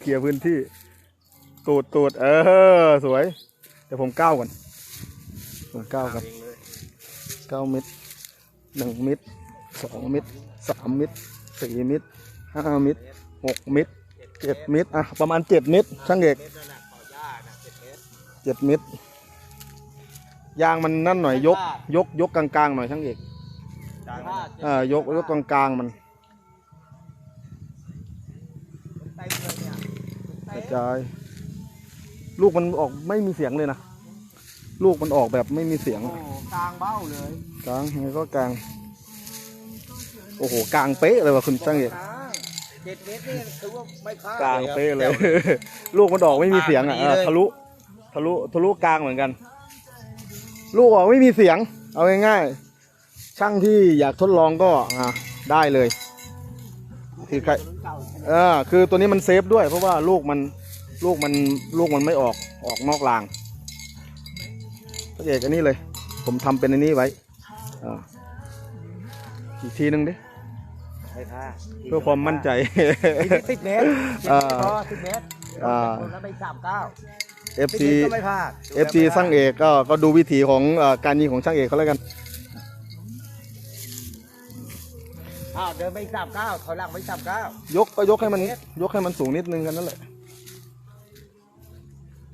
เคลียร์พื้นที่ ตูดตูดเออ สวย เดี๋ยวผมก้าวก่อน ผมก้าวกันเองเลยเก้าเม็ดหนึ่งเม็ดสองเม็ดสามเม็ดสี่เม็ดห้าเม็ดหกเม็ดเจ็ดเม็ดอะประมาณเจ็ดเม็ดช่างเอกเม็ดนั่นแหละขอหญ้านะเจ็ดเม็ดเจ็ดเม็ดยางมันนั่นหน่อยยก ยกยกกลางๆหน่อยช่างเอกจางอ่ายกยกกลางๆมัน เต็มเลยเนี่ย กระ จาย ลูกมันออกไม่มีเสียงเลยนะ ลูกมันออกแบบไม่มีเสียง โอ้โหกลางเบ้าเลยกลางไงก็กลาง โอ้โหกลางเป๊ะเลยว่ะคุณช่างเอกกลางเจ็ดเม็ดนี่คือว่าไม่พลาดกลางครับเป๊ะเลยแจ๋วลูกมันออกไม่มีเสียงอะกลางพอดีเลยเออทะลุทะลุทะลุกลางเหมือนกัน ลูกออกไม่มีเสียง เอาง่ายๆช่างที่อยากทดลองก็อะได้เลย คือใครเก่าเออคือตัวนี้มันเซฟด้วย เพราะว่าลูกมันลูกมันลูกมันไม่ออกออกนอกรางพระเอกอันนี้เลย ผมทำเป็นอันนี้ไว้อ่าอีกทีนึงดิไม่พลาดเพื่อความมั่นใจสิบเมตรสิบอ่าเมตรพอสิบเมตรอ่าคนละไปสามเก้า FC สิบเมตรก็ไม่พลาด FC ช่างเอกก็ก็ดูวิถีของเอ่อการยิงของช่างเอกเขาแล้วกัน เดินไปสามเก้าถอยหลังไปสามเก้ายกก็ยกให้มันยกให้มันสูงนิดนึงกันนั่นแหละ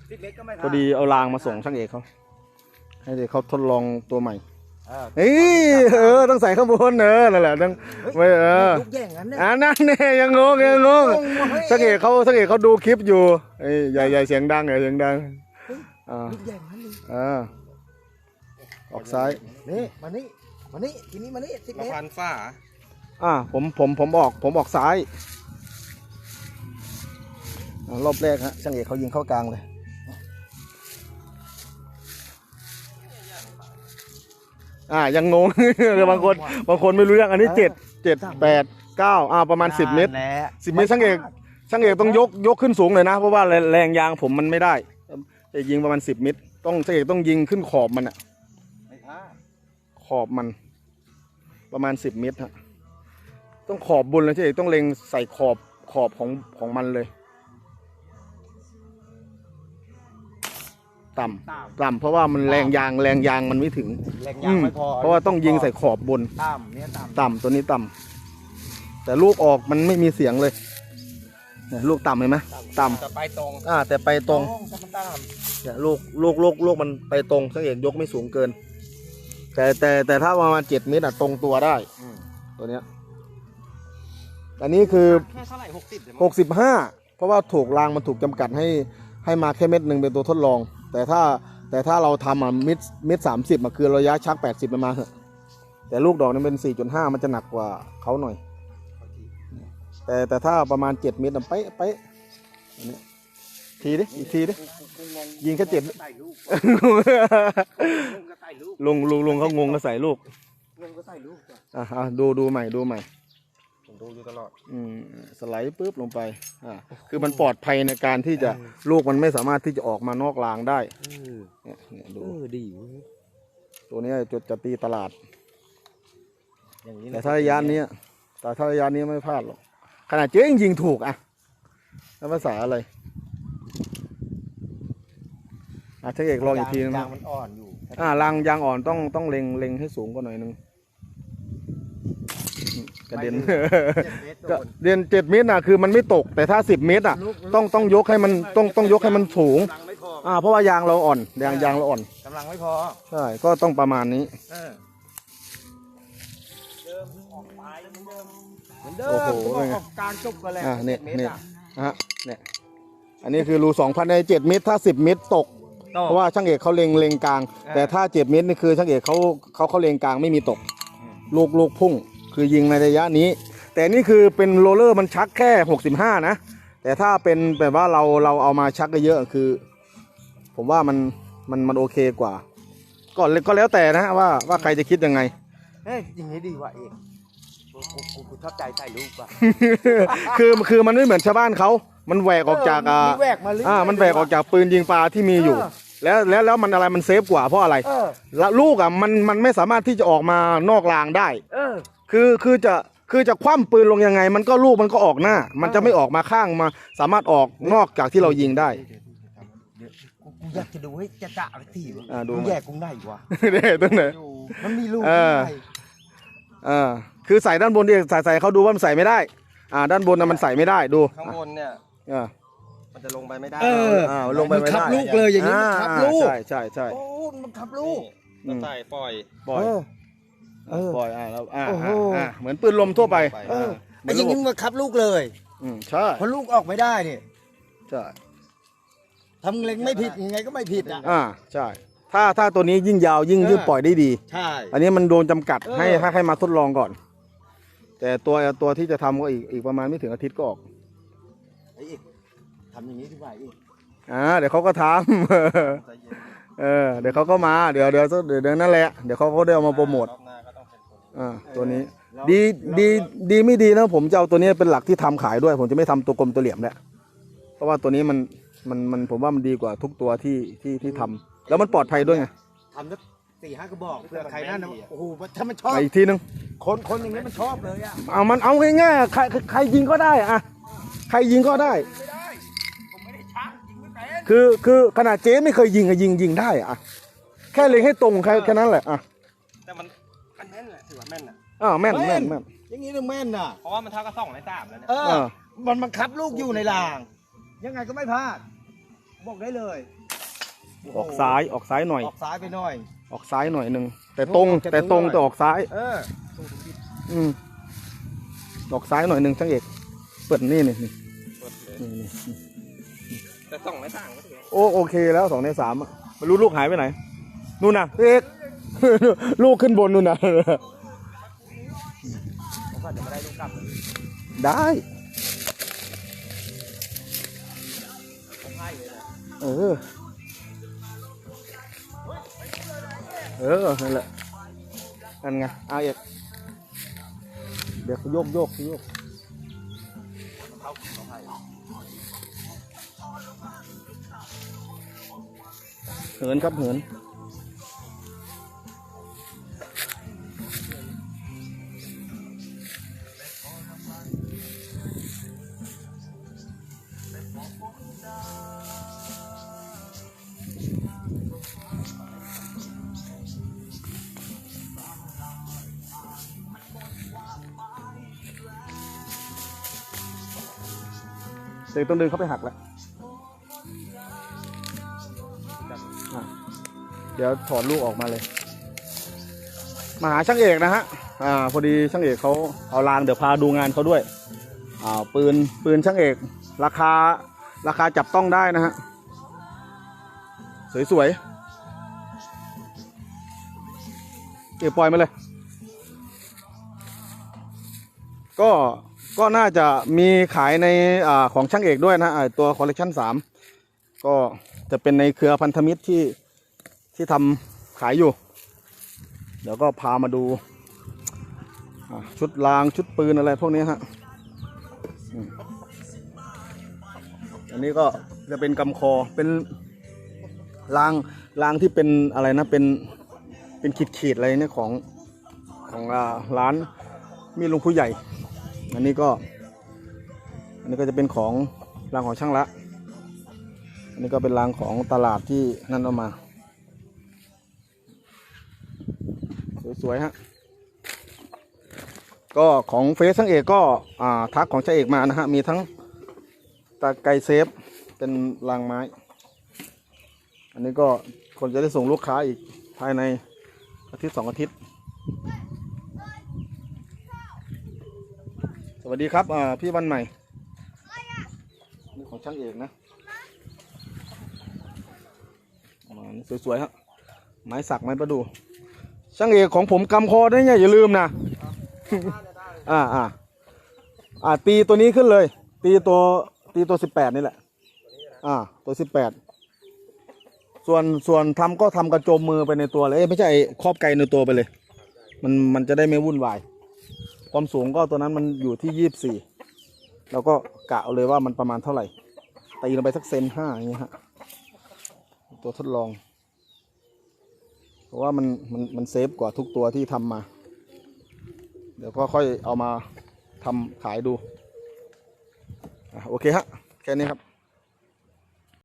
สิบเมตรก็ไม่พลาดพอดีเอารางมาส่งช่างเอกเขาให้เด็กเขาทดลองตัวใหม่เออเฮ้ยเออต้องใส่ข้างบนเออนั่นแหละต้องไม่เออลูกแย่งกันเนี่ยอ่านั่นเนี่ยยังงงยังงงงงเว้ยช่างเอกเขาช่างเอกเขาดูคลิปอยู่เอ้ยใหญ่ใหญ่เสียงดังใหญ่เสียงดังอ่าลูกแย่งกันเลยอ่าออกซ้ายนี่มานี่มานี่ทีนี้มานี่สิบมาเมตรพันฝ้า อ่าผมผมผมออกผมออกซ้ายอ่ารอบแรกฮะช่างเอกเขายิงเข้ากลางเลยอ่ายังงง บางคนบางคนไม่รู้เรื่องอันนี้เจ็ดเจ็ดแปดเก้าอ่าประมาณสิบเมตรนั่นแหละสิบเมตรช่างเอกช่างเอกต้องยกยกขึ้นสูงเลยนะ เพราะว่าแรงแรงยางผมมันไม่ได้จะยิงประมาณสิบเมตร ต้องช่างเอกต้องยิงขึ้นขอบมันอะไม่พลาดขอบมัน ประมาณสิบเมตรฮะ ต้องขอบบนเลยช่างเอกต้องเล็งใส่ขอบขอบของของมันเลย ต่ำตามต่ำเพราะว่ามันแรงยางแรงยางมันไม่ถึงแรงยางไม่พอเพราะว่าต้องยิงใส่ขอบบนตามเนี่ยตามต่ำตัวนี้ต่ำแต่ลูกออกมันไม่มีเสียงเลยเนี่ยลูกต่ำเห็นไหมต่ำจะไปตรงอ่า แต่ไปตรงจะมันตามเนี่ยลูกลูกลูกลูกมันไปตรงสังเกตยกไม่สูงเกิน แต่แต่แต่ถ้าประมาณเจ็ดเมตรอะตรงตัวได้ตัวเนี้ย อันนี้คือ แค่เท่าไหร่หกสิบหกสิบห้าเพราะว่าถูกรางมันถูกจำกัดให้ให้มาแค่เม็ดหนึ่งเป็นตัวทดลอง แต่ถ้าแต่ถ้าเราทำอะเม็ดเม็ดสามสิบอะคือระยะชักแปดสิบมาเถอะแต่ลูกดอกนี่เป็นสี่จุดห้ามันจะหนักกว่าเขาหน่อย แต่แต่ถ้าประมาณเจ็ดเมตรอะเป๊ะเป๊ะอันนี้ทีดิอีกทีดิ ยิงแค่เจ็ด ใส่ลูกลุงก็ใส่ลูกลุงลุงลุงเขางงก็ใส่ลูก ลุงก็ใส่ลูกจ้ะอะอะดูดูใหม่ดูใหม่ผม ดูอยู่ตลอด อืมสไลด์ปุ๊บลงไปอ่าคือมันปลอดภัยในการที่จะลูกมันไม่สามารถที่จะออกมานอกรางได้เนี่ยเนี่ยดู เออดีเว้ยตัวเนี้ยจะจะตีตลาด อย่างนี้นะแต่ถ้าระยะเนี้ยแต่ถ้าระยะนี้ไม่พลาดหรอก ขนาดเจ๊ยังยิงถูกอะแล้วภาษาอะไรอะถ้าเอกลองอีกทีนึงยานะงมันอ่อนอยู่ อ่ารางยางอ่อนต้องต้องเล็งเล็งให้สูงกว่าหน่อยนึงอืม กระเด็นเจ็ดเมตรโดก็นเรียนเจ็ดเมตรน่ะคือมันไม่ตกแต่ถ้าสิบเมตรอะลูกต้องต้องยกให้มันต้องต้องยกให้มันสูง กำลังไม่พออ่า เพราะว่ายางเราอ่อนยางยางเราอ่อนกำลังไม่พอ ใช่ก็ต้องประมาณนี้ เออเดิมออกปลายเหมือนเดิมเหมือนเดิมโอ้โหผมบอกออกกลารจบกันแหละอ่าเนี่ยจ็ดมตรเนี่ยอะฮะเนี่ยอันนี้คือรูสองพันในเจ็ดเมตร ถ้าสิบเมตรตกต่อเพราะว่าช่างเอกเขาเล็งเล็งกลางอ่าแต่ถ้าเจ็ดเมตรนี่คือช่างเอกเขาเขาเขาเล็งกลางไม่มีตก ลูกลูกพุ่ง คือยิงในระยะนี้ แต่นี่คือเป็นโรลเลอร์มันชักแค่หกสิบห้านะ แต่ถ้าเป็นแบบว่าเราเราเอามาชักเยอะๆคือ ผมว่ามันมันมันโอเคกว่า ก็ก็แล้วแต่นะว่าว่าใครจะคิดยังไงเฮ้ยอย่างนี้ดีว่ะเอกกูกูกูกูชอบใจใส่ลูกว่ะ คือคือมันไม่เหมือนชาวบ้านเขามันแหวกออกจากอ่ามีแหวกมาเรื่อยๆอ่ามันแหวกออกจากปืนยิงปลาที่มีอยู่ เออ แล้วแล้วแล้วมันอะไรมันเซฟกว่าเพราะอะไรเออ แล้วลูกอะมันมันไม่สามารถที่จะออกมานอกรางได้ เออ คือคือจะคือจะคว่ำปืนลงยังไง มันก็ลูกมันก็ออกหน้า มันจะไม่ออกมาข้างมา สามารถออกนอกจากที่เรายิงได้เดี๋ยวกูกูอยากจะดูให้จะจะอะไรทีวะอ่าดูมึงแยกกูไหนวะเด้ตรงไหน มันมีลูกเออไหนเออคือใส่ด้านบนดิใส่ใส่เขาดูว่ามันใส่ไม่ได้ อ่า ด้านบนน่ะมันใส่ไม่ได้ดูข้างบนเนี่ยอ่า มันจะลงไปไม่ได้เอออ่าลงไปไม่ได้ นขับลูกเลยอย่างนี้มันขับลูก ใช่ใช่ใช่โอ้มันขับลูกนี่ก็ใส่ปล่อย ปล่อย เออ เออ ปล่อยอ่าแล้วอ่าโอ้โห อ่าอ่าเหมือนปืนลมทั่วไปเออเหมืไอ้อนอย่างระนี้บบมันขับลูกเลยอืมใช่พอลูกออกไม่ได้เนี่ยใช่ทำเล็งไม่ผิดยังไงก็ไม่ผิดอะ อ่าใช่ ถ้าถ้าตัวนี้ยิ่งยาวยิ่งเออ ยืดปล่อยได้ดี ใช่ อันนี้มันโดนจำกัดเออ ให้ให้ให้มาทดลองก่อน แต่ตัวตัวที่จะทำก็อีกอีกประมาณไม่ถึงอาทิตย์ก็ออกไอ้อีกทำอย่างนี้ดีกว่าอีกอ่าเดี๋ยวเขาก็ทำ ใจเย็นเออเดี๋ยวเขาก็มาเดี๋ยวเดี๋ยวเดี๋ยวเดี๋ยวนั่นแหละเดี๋ยวเขาก็ได้เอามาโปรโมท รอบหน้าก็ต้ องเป็นตัวนี้อ่าตัวนี้แล้วดีดีดีไม่ดีนะผมจะเอาตัวนี้เป็นหลักที่ทำขายด้วย ผมจะไม่ทำตัวกลมตัวเหลี่ยมแล้วเพราะว่าตัวนี้มันมันมันผมว่ามันดีกว่าทุกตัวที่ที่ที่ทำแล้วมันปลอดภัยด้วยไงทำสักสี่ห้ากระบอกเพื่อใครนั่นนะโอ้โหถ้ามันชอบไปอีกทีนึง คนคนอย่างนี้มันชอบเลยอะเอามันเอาง่ายๆใครใครใครยิงก็ได้อะใครยิงก็ได้ไม่ได้ผมไม่ได้ชักยิงไม่เป็นคือคือขนาดเจ๊ไม่เคยยิงอะยิงยิงได้อะแค่เล็งให้ตรงแค่แค่นั้นแหละอะแต่มันมันแม่น อะอ้าวแม่นแม่นแม่นอย่างนี้ต้องแม่นน่ะ เพราะว่ามันเท่ากับสองในสามแล้วเนี่ยเอเอออ มันบังคับลูกอยู่ในราง ยังไงก็ไม่พลาด บอกได้เลยออกซ้ายออกซ้ายหน่อย ออกซ้ายไปหน่อย ออกซ้ายหน่อยหนึ่งแต่ตรงจะแต่ตรงตรงหน่อยแต่ออกซ้าย เอออืมออกซ้ายหน่อยหนึ่งช่างเอกเปิดนี่นี่นี่เปิดเลยนี่นี่แต่สองในสามก็ถือว่าโอ้โอเคแล้วสองในสามอะไม่รู้ลูกหายไปไหนนู่นน่ะพี่เอกลูกขึ้นบนนู่นน่ะ กลับได้ ผมให้เลยนะเออ เออ นั่นแหละนั่นไงเอาเอกเดี๋ยวเขาโยกโยกเขาโยกเขาเขาให้เหินครับเหิน เดี๋ยวต้องเดินเข้าไปหักแล้ว เดี๋ยวถอดลูกออกมาเลย มาหาช่างเอกนะฮะ อ่า พอดีช่างเอกเขาเอาลางเดี๋ยวพาดูงานเขาด้วย อ่า ปืน ปืนช่างเอก ราคา ราคาจับต้องได้นะฮะ สวยๆเก็บปล่อยมาเลย ก็ก็น่าจะมีขายในอ่าของช่างเอกด้วยนะอ่าตัวคอลเลกชันสามก็จะเป็นในเครือพันธมิตรที่ที่ทำขายอยู่ เดี๋ยวก็พามาดู ชุดรางชุดปืนอะไรพวกนี้ฮะ อันนี้ก็จะเป็นกำคอเป็นรางรางที่เป็นอะไรนะเป็นเป็นขีดขีดอะไรเนี่ยของของร้านมีลุงผู้ใหญ่ อันนี้ก็ อันนี้ก็จะเป็นของรางของช่างละ อันนี้ก็เป็นรางของตลาดที่นั่นเอามา สวยๆฮะก็ของเฟซช่างเอกก็อ่าทักของช่างเอกมานะฮะมีทั้ง ตาไกเซฟเป็นรางไม้ อันนี้ก็คนจะได้ส่งลูกค้าอีกภายในอาทิตย์สองอาทิตย์ สวัสดีครับพี่วันใหม่นี่ของช่างเอกนะมาสวยๆฮะไม้สักไม้ประดู ช่างเอกของผมกำคอได้เนี่ยอย่าลืมนะอ่าอ่าอ่าตีตัวนี้ขึ้นเลย ตีตัว ตีตัวสิบแปดนี่แหละ อ่า ตัวสิบแปด ส่วนส่วนทำก็ทำกระโจมมือไปในตัวเลยเอ้ยไม่ใช่ครอบไกลในตัวไปเลย มันมันจะได้ไม่วุ่นวาย ความสูงก็ตัวนั้นมันอยู่ที่ยี่สิบสี่เราก็กะเอาเลยว่ามันประมาณเท่าไหร่ ตีลงไปสักเซนห้าอย่างเงี้ยฮะ ตัวทดลอง เพราะว่ามันมันมันเซฟกว่าทุกตัวที่ทำมา เดี๋ยวก็ค่อยเอามาทำขายดู โอเคฮะ แค่นี้ครับ